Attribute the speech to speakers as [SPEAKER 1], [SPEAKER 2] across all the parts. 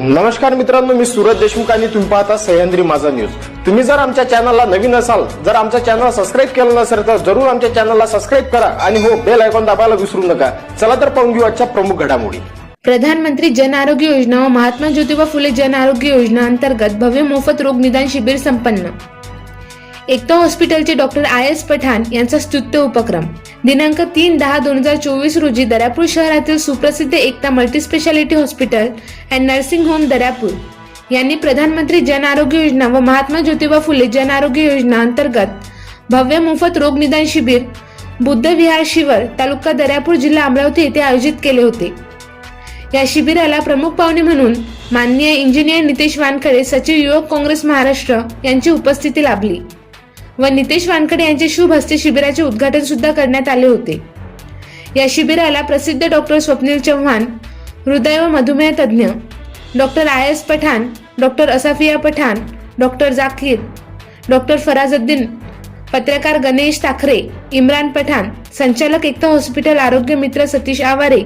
[SPEAKER 1] नमस्कार मित्रांनो मी सुरत देशमुख आणि तुम्ही पाहता सह्याद्री माझा न्यूज तुम्ही जर आमच्या चॅनलला नवीन असाल जर आमच्या चॅनल सबस्क्राईब केलं नसेल तर जरूर आमच्या चॅनलला सबस्क्राईब करा आणि हो बेल आयकॉन दाबायला विसरू नका. चला तर पाहून घेऊ आजच्या प्रमुख घडामोडी.
[SPEAKER 2] प्रधानमंत्री जन आरोग्य योजना व महात्मा ज्योतिबा फुले जन आरोग्य योजना अंतर्गत भव्य मोफत रोग निदान शिबिर संपन्न. एकता हॉस्पिटलचे डॉक्टर आय एस पठाण यांचा स्तुत्य उपक्रम. दिनांक तीन दहा दोन हजार चोवीस रोजी दर्यापूर शहरातील सुप्रसिद्ध Ekta multispeciality hospital and nursing home Daryapur. यांनी प्रधानमंत्री जन आरोग्य योजना व महात्मा ज्योतिबा फुले जन आरोग्य योजना अंतर्गत भव्य मोफत रोग निदान शिबिर बुद्ध विहार शिवर तालुका दर्यापूर जिल्हा अमरावती येथे आयोजित केले होते. या शिबिराला प्रमुख पाहुणे म्हणून माननीय इंजिनियर नितेश वानखडे सचिव युवक काँग्रेस महाराष्ट्र यांची उपस्थिती लाभली. व नितेश वानखडे यांचे शुभ हस्ते शिबिराचे उद्घाटन सुद्धा करण्यात आले होते. या शिबिराला प्रसिद्ध डॉक्टर स्वप्नील चव्हाण हृदय व मधुमेह तज्ज्ञ doctor I S Pathan doctor Asafiya Pathan doctor Zakir doctor Farazuddin पत्रकार गणेश ताखरे इम्रान पठाण संचालक एकता हॉस्पिटल आरोग्य मित्र सतीश आवारे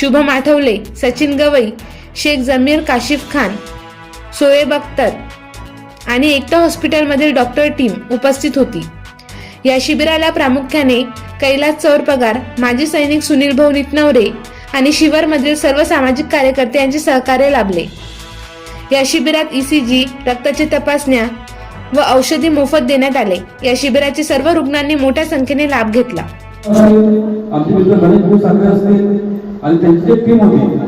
[SPEAKER 2] शुभम आठवले सचिन गवई शेख जमीर काशिफ खान सोएब अख्तर आणि एकता हॉस्पिटलमधील डॉक्टर टीम उपस्थित होती. या शिबिराला प्रामुख्याने कैलास चौरपगार माजी सैनिक सुनील भाऊ नितनवरे आणि शिवरमधील सर्व सामाजिक कार्यकर्ते यांचे सहकार्य लाभले. या शिबिरात ईसीजी रक्ताची तपासण्या व औषधी मोफत देण्यात आले. या शिबिराचे सर्व रुग्णांनी मोठ्या संख्येने लाभ घेतला.
[SPEAKER 3] आमचे मित्र गणेश भाऊ आणि त्यांची एक टीम होती.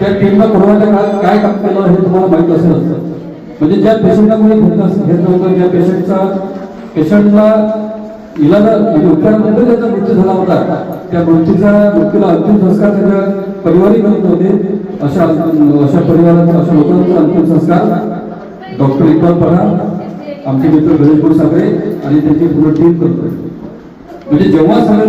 [SPEAKER 3] त्या टीमला कोरोनाच्या काळात काय काम केलं हे तुम्हाला माहीत असेल म्हणजे ज्या पेशंटला कोणी घेत घेत नव्हतं ज्या पेशंटचा पेशंटला इलाज म्हणजे उपचारानंतर त्याचा मृत्यू झाला होता. त्या मृत्यूचा मृत्यूला अंतिम संस्कार त्याच्या परिवारी करत नव्हते अशा अशा परिवाराचा अशा लोकांचा अंतिम संस्कार डॉक्टर इकबाल पठाण आमचे मित्र गणेशपूर साखरे आणि त्यांची पूर्ण टीम करतोय. म्हणजे जेव्हा सगळे